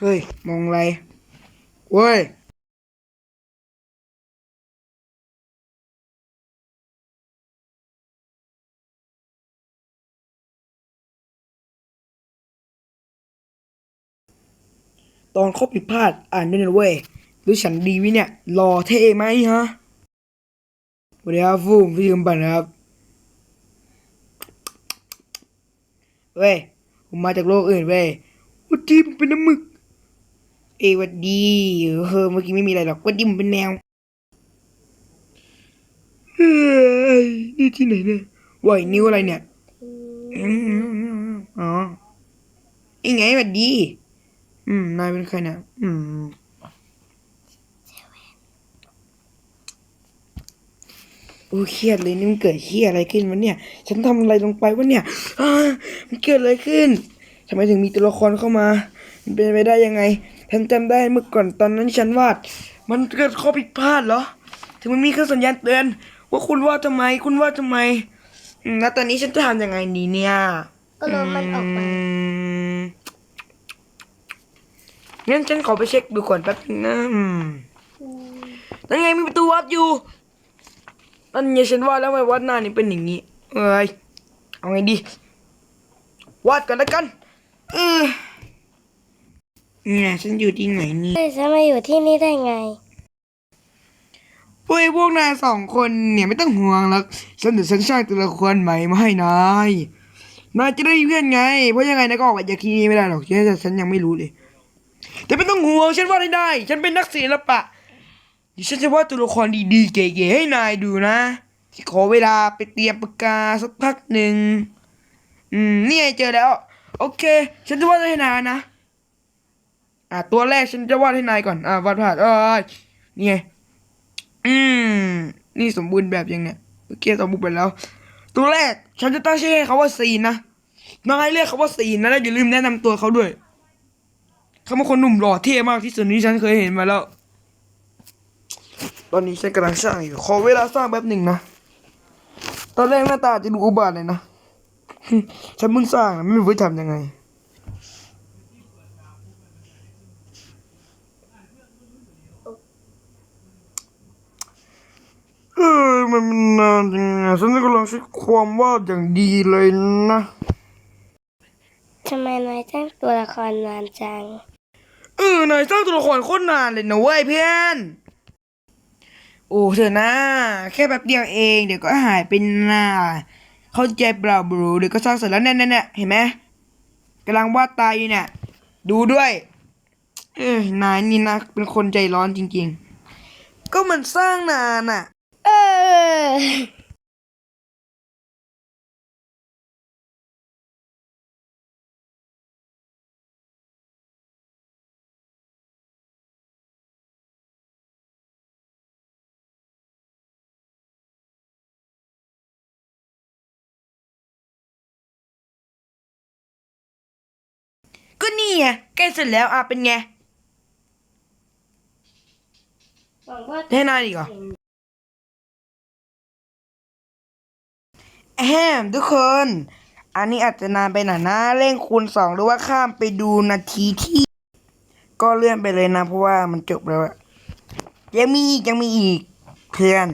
เฮ้ย มองอะไรเว้ยตอนข้อผิดพลาดอ่านด้วยนะเว้ยหรือฉันดีวิเนี่ยหล่อเท่ไหมฮะวัสดีครับฟูมพี่กำบันนะครับ เว้ย ผมมาจากโลกอื่นเว้ยวันดีผมเป็นน้ำมึก เอวัดดีเออเมื่อกี้ไม่มีอะไรหรอกวัดดีผมเป็นแมวเฮ้ยนี่ที่ไหนเนี่ยไหวนิ้วอะไรเนี่ยอ๋อยังไงวัดดี อืมนายเป็นใครเนี่ยอืมโอ้เครียดเลยนี่มันเกิดเครียดอะไรขึ้นวะเนี่ย ฉันทำอะไรลงไปวะเนี่ยอมันเกิดอะไรขึ้นทำไมถึงมีตัวละครเข้ามา มันเป็นไปได้ยังไง ฉันจำได้เมื่อก่อนตอนนั้นที่ฉันวาด มันเกิดข้อผิดพลาดเหรอ ถึงมันมีเครื่องสัญญาณเตือน ว่าคุณวาดทำไม คุณวาดทำไมอืมแล้วตอนนี้ฉันจะทำยังไงดีเนี่ย ก็ลมมันออกมามงั้นฉันขอไปเช็คดูก่อนแป๊บนึงนะอืมนั่นไงมีประตูวัดอยู่นั่นไงฉันว่าแล้วไงวัดหน้านี่เป็นอย่างนี้ เอ้ย เอาไงดี วาดกันแล้วกันเออ เนี่ยฉันอยู่ที่ไหนนี่เฮ้ยฉันมาอยู่ที่นี่ได้ไงเฮ้ยพวกนายสองคนเนี่ยไม่ต้องห่วงหรอกฉันเดี๋ยวฉันสร้างตัวละครใหม่มาให้นายนายจะได้เพื่อนไง เพราะยังไงนายก็ออกมาจากที่นี่ไม่ได้หรอกแต่ฉันยังไม่รู้เลย แต่ไม่ต้องห่วงฉันวาดได้ได้ ฉันเป็นนักศิลปะเดี๋ยวฉันจะวาดตัวละครดีๆเก๋ๆให้นายดูนะที่ขอเวลาไปเตรียมปากกาสักพักหนึ่ง อืม นี่ไงเจอแล้ว โอเค ฉันจะวาดให้นายนะ อะตัวแรกฉันจะวาดให้นายก่อน อะวาดผ่านเอ้ยนี่ไงอืมนี่สมบูรณ์แบบยังเนี่ยเมื่อกี้สมบูรณ์ไปแล้ว ตัวแรกฉันจะตั้งชื่อให้เขาว่าซีนนะนายเรียกเขาว่าซีนนะแล้วอย่าลืมแนะนำตัวเขาด้วยเขาเป็นคนหนุ่มหล่อเท่มากที่สุดที่ฉันเคยเห็นมาแล้ว ตอนนี้ฉันกำลังสร้างอยู่ขอเวลาสร้างแป๊บหนึ่งนะตอนแรกหน้าตาจะดูอุบาทเลยนะฉันเพิ่งสร้างนะไม่รู้จะทำยังไง เออ มันนานจริงอะฉันกำลังใช้ความวาดอย่างดีเลยนะทำไมนายจ้างตัวละครนานจัง เออนายสร้างตัวละครโคตรนานเลยนะเว้ยเพื่อนโอ้เถอะนะ แค่แป๊บเดียวเองเดี๋ยวก็หายเป็นหน้าเข้าใจเปล่าบรูเดี๋ยวก็สร้างเสร็จแล้วแน่ๆเห็นไหมกำลังวาดตายอยู่เนี่ยดูด้วย เอ้ยนายนี่นะเป็นคนใจร้อนจริง ๆ ก็มันสร้างนานอะเออ ก็นี่ไงใกล้เสร็จแล้วอะเป็นไง หวังว่าให้นายอีกเหรอ แฮมทุกคน อันนี้อาจจะนานไปหน่อยนะเร่งคูณสองหรือว่าข้ามไปดูนาทีที่ ก็เลื่อนไปเลยนะ เพราะว่ามันจบแล้วอะยังมีอีกยังมีอีกเพื่อน